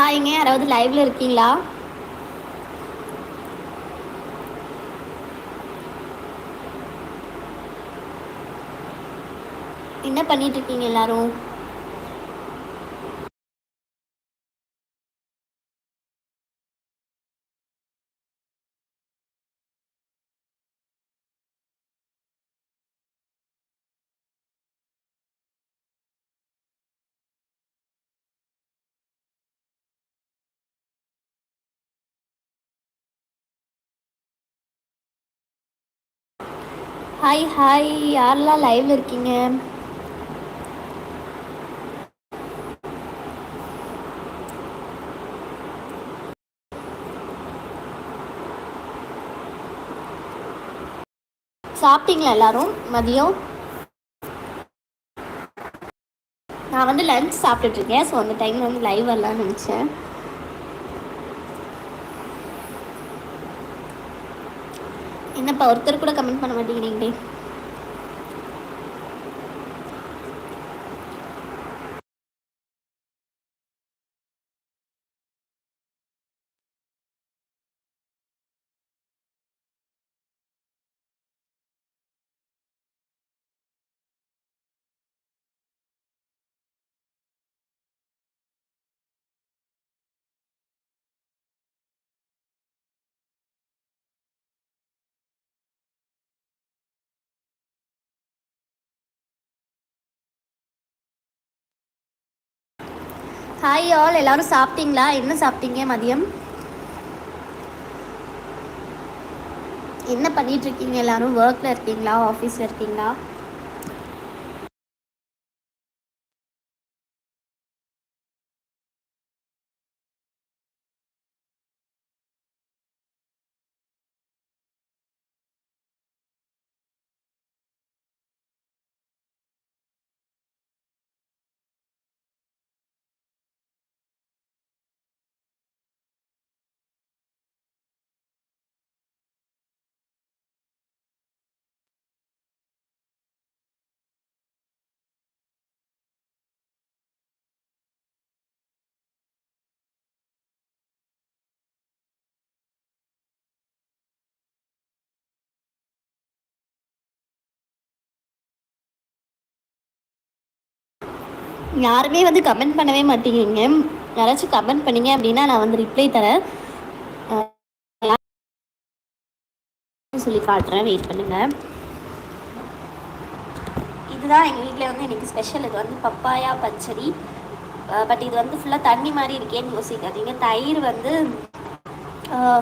ஹாய்ங்க யாராவது லைவ்ல இருக்கீங்களா? என்ன பண்ணிட்டு இருக்கீங்க எல்லாரும்? ஹாய் ஹாய் யாரெல்லாம் லைவ் இருக்கீங்க? சாப்பிட்டீங்களா எல்லாரும்? மதியம்? நான் வந்து லஞ்ச் சாப்பிட்டுட்டு இருக்கேன். ஸோ அந்த டைமில் வந்து லைவ் வரலான்னு நினச்சேன். என்னப்பா ஒருத்தர் கூட கமெண்ட் பண்ண மாட்டேங்கிறீங்களே. ஹாய் ஆல் எல்லாரும் சாப்பிட்டீங்களா? என்ன சாப்பிட்டீங்க மதியம்? என்ன பண்ணிட்டு இருக்கீங்க எல்லாரும்? ஒர்க்ல இருக்கீங்களா? ஆஃபீஸில் இருக்கீங்களா? யாருமே வந்து கமெண்ட் பண்ணவே மாட்டேங்கிறீங்க யாராச்சும் கமெண்ட் பண்ணீங்க அப்படின்னா நான் வந்து ரிப்ளை தரேன். சொல்லி காட்டுறேன்? வெயிட் பண்ணுங்க. இதுதான் எங்கள் வீட்டில் வந்து எனக்கு ஸ்பெஷல் இது வந்து பப்பாயா பச்சடி. பட் இது வந்து ஃபுல்லாக தண்ணி மாதிரி இருக்கேன்னு யோசிக்காதீங்க. தயிர் வந்து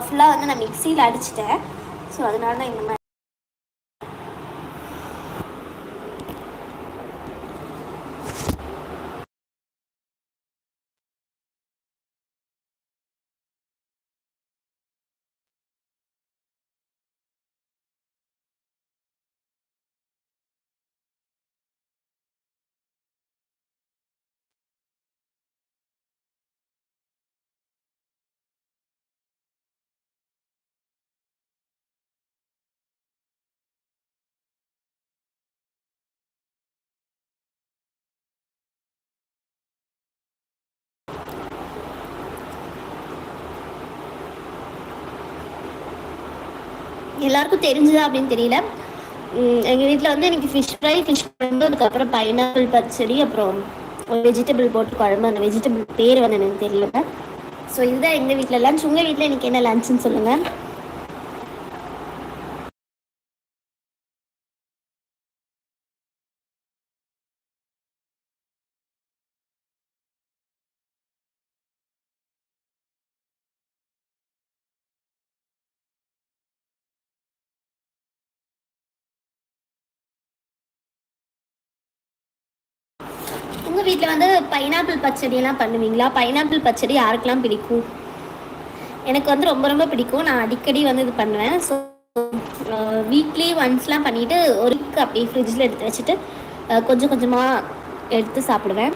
ஃபுல்லாக வந்து நான் மிக்சியில் அடிச்சிட்டேன். ஸோ அதனால தான் இந்த மாதிரி எல்லாருக்கும் தெரிஞ்சுதா அப்படின்னு தெரியல. எங்கள் வீட்டில் வந்து எனக்கு ஃபிஷ் ஃப்ரை ஃபிஷ் குழம்பு அதுக்கப்புறம் பைனாப்பிள் பச்சடி அப்புறம் ஒரு வெஜிடபிள் போட்டு குழம்பு. அந்த வெஜிடபிள் பேர் வந்து எனக்கு தெரியல. ஸோ இதுதான் எங்கள் வீட்டில் லஞ்ச் உங்கள் வீட்டில் எனக்கு என்ன லஞ்சுன்னு சொல்லுங்கள் வீட்டில் வந்து பைனாப்பிள் பச்சடியெல்லாம் பண்ணுவீங்களா? பைனாப்பிள் பச்சடி யாருக்கெல்லாம் பிடிக்கும்? எனக்கு வந்து ரொம்ப ரொம்ப பிடிக்கும். நான் அடிக்கடி வந்து இது பண்ணுவேன். ஸோ வீக்லி ஒன்ஸ்லாம் பண்ணிவிட்டு ஒரு அப்படியே ஃப்ரிட்ஜில் எடுத்து வச்சுட்டு கொஞ்சம் கொஞ்சமாக எடுத்து சாப்பிடுவேன்.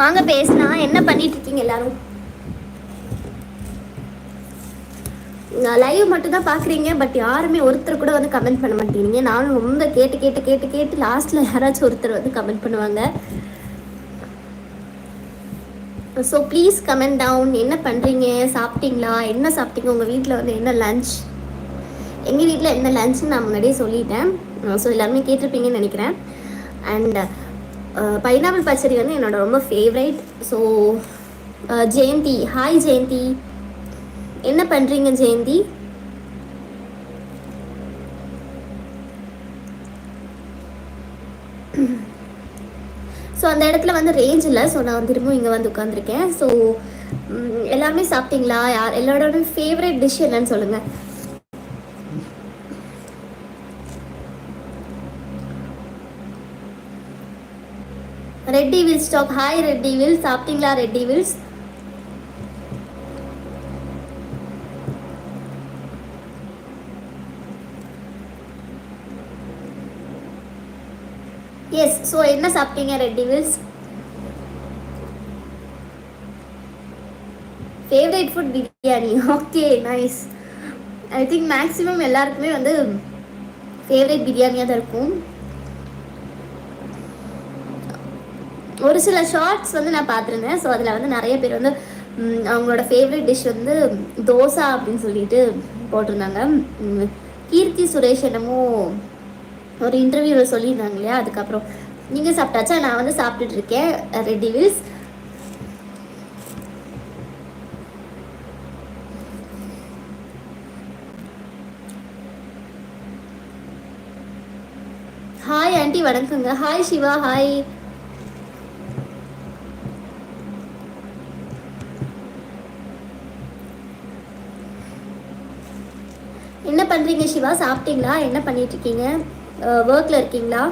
வாங்க பேசினா என்ன பண்ணிட்டு இருக்கீங்க எல்லாரும்? லைவ் மட்டும் தான் பார்க்குறீங்க பட் யாருமே ஒருத்தர் கூட வந்து கமெண்ட் பண்ண மாட்டேங்கிறீங்க. நானும் ரொம்ப கேட்டு கேட்டு கேட்டு கேட்டு லாஸ்ட்டில் யாராச்சும் ஒருத்தர் வந்து கமெண்ட் பண்ணுவாங்க. ஸோ ப்ளீஸ் கமெண்ட் டவுன் என்ன பண்ணுறீங்க சாப்பிட்டீங்களா? என்ன சாப்பிட்டீங்க? உங்கள் வீட்டில் வந்து என்ன லஞ்ச் எங்கள் வீட்டில் என்ன லஞ்ச்னு நான் முன்னாடியே சொல்லிட்டேன். ஸோ எல்லாருமே கேட்டிருப்பீங்கன்னு நினைக்கிறேன். அண்ட் Uh, பைனாப்பிள் பச்சடி வந்து என்னோட ரொம்ப favourite so uh, Jayanthi. Hi Jayanthi. என்ன பண்ணுறீங்க ஜெயந்தி? ஸோ அந்த இடத்துல வந்து ரேஞ்ச் இல்லை. ஸோ நான் திரும்பவும் இங்கே வந்து உட்காந்துருக்கேன் ஸோ எல்லாருமே சாப்பிட்டீங்களா? யார் எல்லாரோட ஃபேவரட் டிஷ் என்னன்னு சொல்லுங்கள் Reddy Will stock hi Reddy Will சாப்பிட்டீங்களா ரெட்டி வில்ஸ் எஸ் ஸோ என்ன சாப்பிட்டீங்க Reddy Wills favourite food biryani okay nice I think maximum எல்லாருக்குமே வந்து ஃபேவரட் பிரியாணியாக தான் இருக்கும். ஒரு சில ஷார்ட்ஸ் வந்து நான் பார்த்துருந்தேன். ஸோ அதில் வந்து நிறைய பேர் வந்து அவங்களோட ஃபேவரட் டிஷ் வந்து தோசா அப்படின்னு சொல்லிட்டு போட்டிருந்தாங்க. கீர்த்தி சுரேஷ் என்னமோ ஒரு இன்டர்வியூவில் சொல்லியிருந்தாங்க இல்லையா? அதுக்கப்புறம் நீங்கள் சாப்பிட்டாச்சா? நான் வந்து சாப்பிட்டுட்டு இருக்கேன். ரெட்டி வில்ஸ் ஹாய் ஆண்டி வணக்கங்க. ஹாய் சிவா ஹாய் என்ன பண்ணுறீங்க சிவா? சாப்பிட்டீங்களா? என்ன பண்ணிட்டு இருக்கீங்க ஒர்க்கில் இருக்கீங்களா?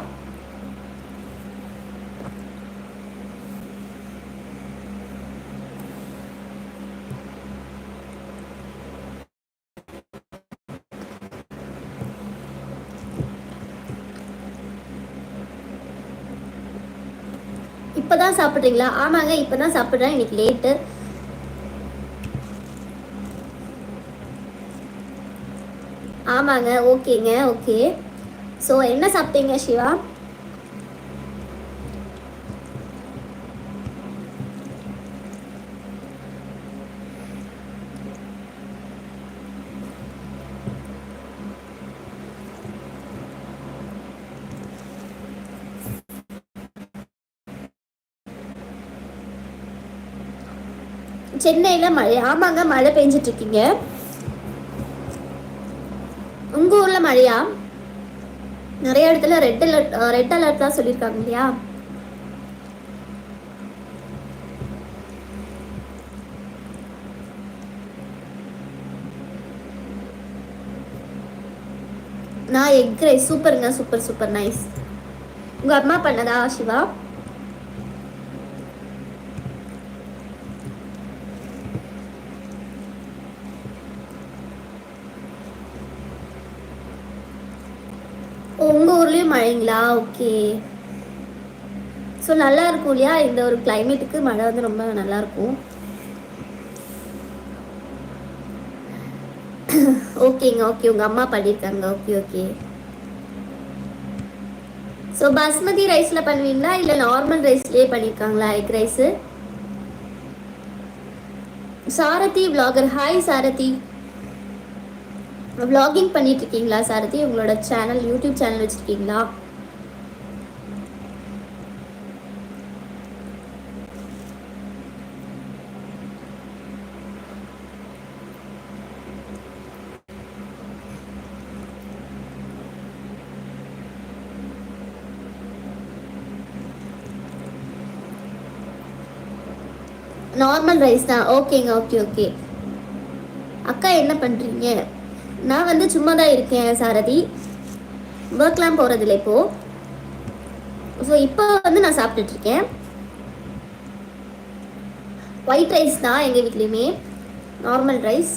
இப்போதான் சாப்பிட்றீங்களா? ஆமாங்க இப்போ தான் சாப்பிட்றேன். இன்னைக்கு லேட்டு ஆமாங்க ஓகேங்க ஓகே. ஸோ என்ன சாப்பிட்டீங்க சிவா? சென்னையில் மழை ஆமாங்க மழை பெஞ்சிட்டு மழையா நிறைய இடத்துல ரெட் அலர்ட் ரெட் அலர்ட் தான் சொல்லியிருக்காங்க இல்லையா? நான் எக் ரைஸ் சூப்பருங்க சூப்பர் சூப்பர் நைஸ் உங்கள் அம்மா பண்ணதா சிவா உங்கள் அப்படிங்களா ஓகே. ஸோ நல்லா இருக்கும் இல்லையா? இந்த ஒரு கிளைமேட்டுக்கு மழை வந்து ரொம்ப நல்லா இருக்கும் ஓகேங்க ஓகே. உங்கள் அம்மா பண்ணியிருக்காங்க. Okay okay. ஸோ பாஸ்மதி ரைஸில் பண்ணுவீங்களா? இல்லை நார்மல் ரைஸ்லேயே பண்ணியிருக்காங்களா egg rice Sarathi vlogger hi Sarathi. Vlogging பண்ணிட்டு இருக்கீங்களா சாரதி? உங்களோட சேனல் யூடியூப் சேனல் வச்சுருக்கீங்களா? நார்மல் ரைஸ் தான். ஓகேங்க ஓகே ஓகே அக்கா என்ன பண்ணுறீங்க நான் வந்து சும்மா தான் இருக்கேன் சாரதி. ஒர்க்லாம் போகிறதில்ல இப்போது ஸோ இப்போ வந்து நான் சாப்பிட்டுட்ருக்கேன் ஒயிட் ரைஸ் தான் எங்கள் வீட்லேயுமே. நார்மல் ரைஸ்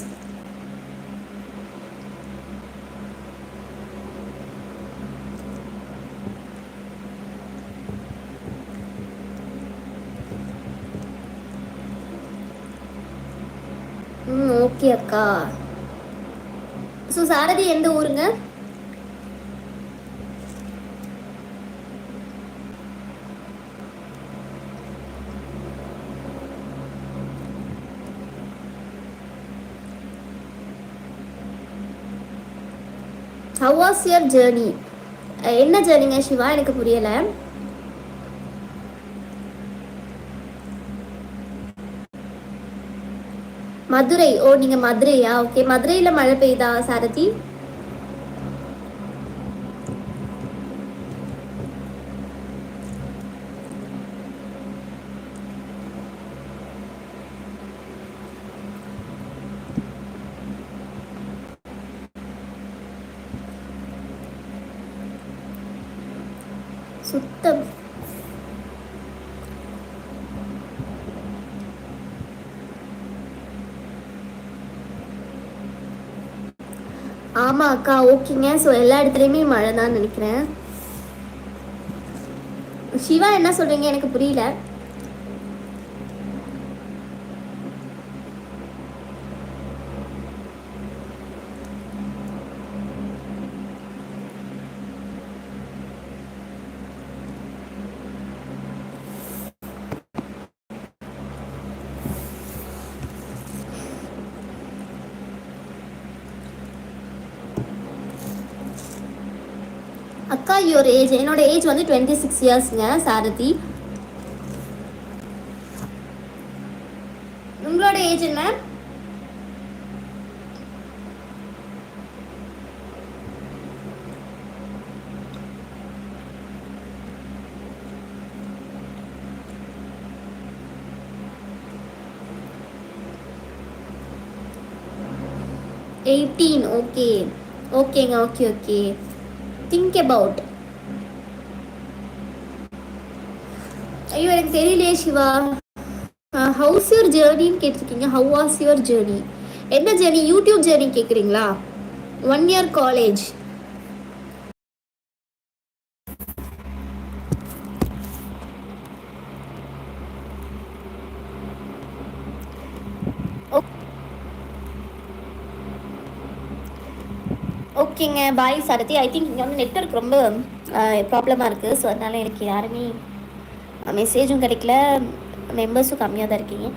ஓகே அக்கா. ஸோ சாரதி எந்த ஊருங்க? ஹவ் வாஸ் யுவர் ஜேர்னி என்ன ஜேர்னிங்க சிவா? எனக்கு புரியலை. மதுரை. ஓ நீங்க மதுரையா? ஓகே மதுரையில மழை பெய்யுதா சாரதி? சுத்தம். ஆமா அக்கா ஓகேங்க. ஸோ எல்லா இடத்துலையுமே மழை தான் நினைக்கிறேன். சிவா என்ன சொல்றீங்க? எனக்கு புரியல. அக்கா யுவர் ஏஜ் என்னோட ஏஜ் வந்து டுவெண்ட்டி சிக்ஸ் இயர்ஸ்ங்க சாரதி. உங்களோட ஏஜ் என்ன? எயிட்டீன் ஓகே ஓகேங்க ஓகே ஓகே திங்க் அபவுட் ஐயோ எனக்கு தெரியலையே சிவா. ஹவுஸ் யுவர் ஜேர்னின்னு கேட்டிருக்கீங்க. ஹவ் வாஸ் யுவர் ஜேர்னி என்ன ஜேர்னி யூடியூப் ஜேர்னி கேட்குறீங்களா ஒன் இயர் காலேஜ் ஓகேங்க பாய் சாரதி. ஐ திங்க் இங்கே வந்து நெட்ஒர்க் ரொம்ப ப்ராப்ளமாக இருக்குது ஸோ அதனால் எனக்கு யாருமே மெசேஜும் கிடைக்கல. மெம்பர்ஸும் கம்மியாக தான் இருக்கீங்க.